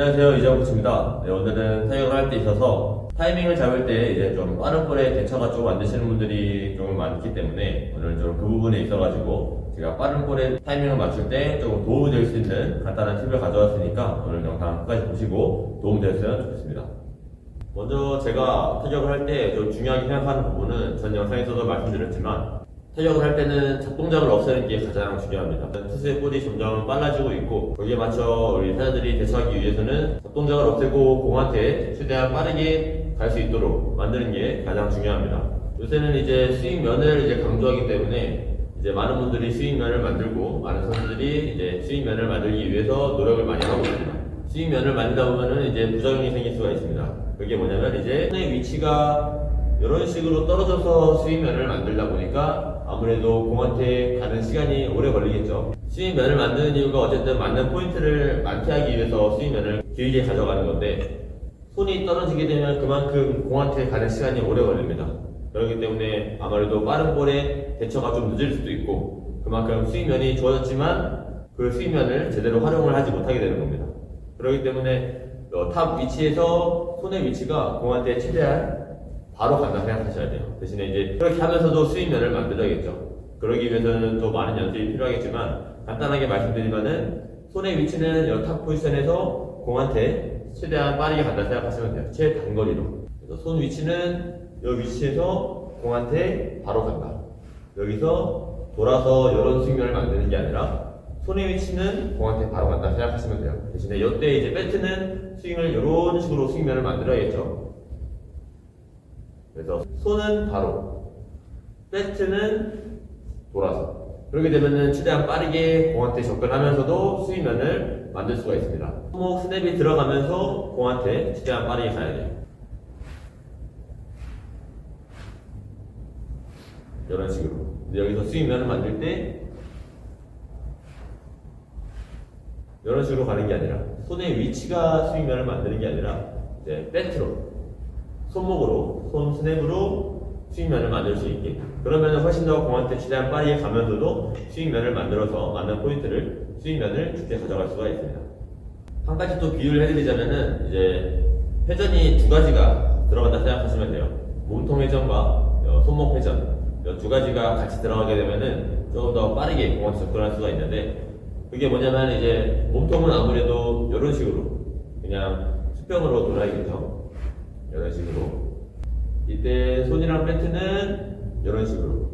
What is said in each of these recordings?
안녕하세요 이재호 코치입니다. 네, 오늘은 타격을 할 때 있어서 타이밍을 잡을 때 이제 좀 빠른 볼에 대처가 좀 안 되시는 분들이 좀 많기 때문에 오늘 좀 그 부분에 있어가지고 제가 빠른 볼에 타이밍을 맞출 때 조금 도움이 될 수 있는 간단한 팁을 가져왔으니까 오늘 영상 끝까지 보시고 도움 되셨으면 좋겠습니다. 먼저 제가 타격을 할 때 좀 중요하게 생각하는 부분은 전 영상에서도 말씀드렸지만 타격을 할 때는 작동작을 없애는 게 가장 중요합니다. 투수의 볼이 점점 빨라지고 있고 거기에 맞춰 우리 타자들이 대처하기 위해서는 작동작을 없애고 공한테 최대한 빠르게 갈 수 있도록 만드는 게 가장 중요합니다. 요새는 이제 스윙 면을 이제 강조하기 때문에 이제 많은 분들이 스윙 면을 만들고 많은 선수들이 이제 스윙 면을 만들기 위해서 노력을 많이 하고 있습니다. 스윙 면을 만들다 보면은 이제 부작용이 생길 수가 있습니다. 그게 뭐냐면 이제 손의 위치가 이런 식으로 떨어져서 스윙 면을 만들다 보니까 아무래도 공한테 가는 시간이 오래 걸리겠죠. 스윙면을 만드는 이유가 어쨌든 맞는 포인트를 많게 하기 위해서 스윙면을 길게 가져가는 건데 손이 떨어지게 되면 그만큼 공한테 가는 시간이 오래 걸립니다. 그렇기 때문에 아무래도 빠른 볼에 대처가 좀 늦을 수도 있고 그만큼 스윙면이 좋아졌지만 그 스윙면을 제대로 활용을 하지 못하게 되는 겁니다. 그렇기 때문에 어, 탑 위치에서 손의 위치가 공한테 최대한 바로 간다 생각하셔야 돼요. 대신에 이제 그렇게 하면서도 스윙면을 만들어야겠죠. 그러기 위해서는 또 많은 연습이 필요하겠지만 간단하게 말씀드리면은 손의 위치는 이탑 포지션에서 공한테 최대한 빠르게 간다 생각하시면 돼요. 최단거리로. 그래서 손 위치는 이 위치에서 공한테 바로 간다. 여기서 돌아서 이런 스윙면을 만드는 게 아니라 손의 위치는 공한테 바로 간다 생각하시면 돼요. 대신에 이때 이제 배트는 스윙을 이런 식으로 스윙면을 만들어야겠죠. 그래서 손은 바로, 배트는 돌아서. 그렇게 되면은 최대한 빠르게 공한테 접근하면서도 스윙면을 만들 수가 있습니다. 손목 스냅이 들어가면서 공한테 최대한 빠르게 가야 돼요. 이런 식으로. 여기서 스윙면을 만들 때 이런 식으로 가는 게 아니라 손의 위치가 스윙면을 만드는 게 아니라 이제 배트로 손목으로 손 스냅으로 스윙면을 만들 수 있게 그러면 훨씬 더 공한테 최대한 빠르게 가면서도 스윙면을 만들어서 맞는 포인트를 스윙면을 쉽게 가져갈 수가 있습니다. 한 가지 또 비유를 해드리자면은 이제 회전이 두 가지가 들어간다 생각하시면 돼요. 몸통 회전과 어, 손목 회전 이두 가지가 같이 들어가게 되면은 조금 더 빠르게 공한테 접근할 수가 있는데 그게 뭐냐면 이제 몸통은 아무래도 이런 식으로 그냥 수평으로 돌아야겠죠. 이런 식으로. 이때 손이랑 배트는 이런 식으로.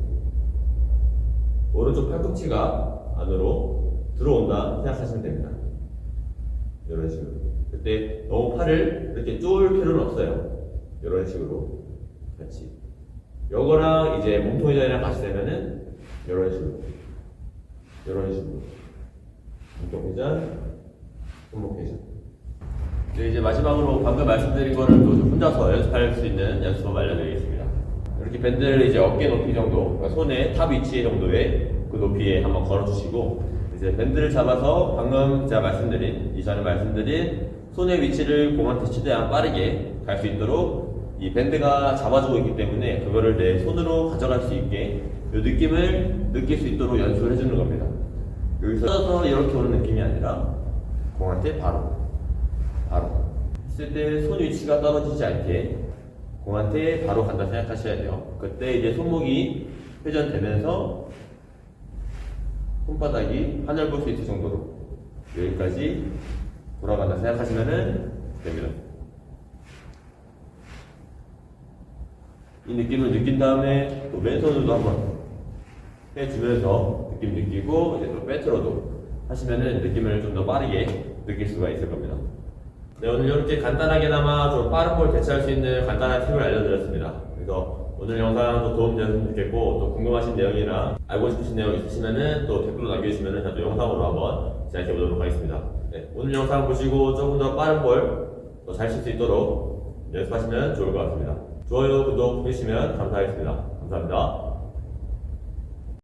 오른쪽 팔꿈치가 안으로 들어온다 생각하시면 됩니다. 이런 식으로. 그때 너무 팔을 이렇게 쪼을 필요는 없어요. 이런 식으로 같이. 요거랑 이제 몸통 회전이랑 같이 되면은 이런 식으로. 이런 식으로. 몸통 회전 손목 회전. 네, 이제 마지막으로 방금 말씀드린 거를 또 혼자서 연습할 수 있는 연습법 알려드리겠습니다. 이렇게 밴드를 이제 어깨 높이 정도, 그러니까 손의 탑 위치 정도의 그 높이에 한번 걸어주시고, 이제 밴드를 잡아서 방금 제가 말씀드린, 이전에 말씀드린 손의 위치를 공한테 최대한 빠르게 갈 수 있도록 이 밴드가 잡아주고 있기 때문에 그거를 내 손으로 가져갈 수 있게 그 느낌을 느낄 수 있도록 연습을 해주는 겁니다. 여기서 이렇게 오는 느낌이 아니라 공한테 바로 바로 했을 때손 위치가 떨어지지 않게 공한테 바로 간다 생각하셔야 돼요. 그때 이제 손목이 회전되면서 손바닥이 하늘 볼 수 있을 정도로 여기까지 돌아간다 생각하시면 됩니다. 이 느낌을 느낀 다음에 또 왼손으로도 한번 해주면서 느낌 느끼고 이제 또 배트로도 하시면은 느낌을 좀 더 빠르게 느낄 수가 있을 겁니다. 네, 오늘 이렇게 간단하게나마 좀 빠른 볼 대처할 수 있는 간단한 팁을 알려드렸습니다. 그래서 오늘 영상도 도움 되셨으면 좋겠고 또 궁금하신 내용이나 알고 싶으신 내용 있으시면은 또 댓글로 남겨주시면은 저도 영상으로 한번 제작해 보도록 하겠습니다. 네, 오늘 영상 보시고 조금 더 빠른 볼더 잘칠 수 있도록 연습하시면 좋을 것 같습니다. 좋아요, 구독 해주시면 감사하겠습니다. 감사합니다.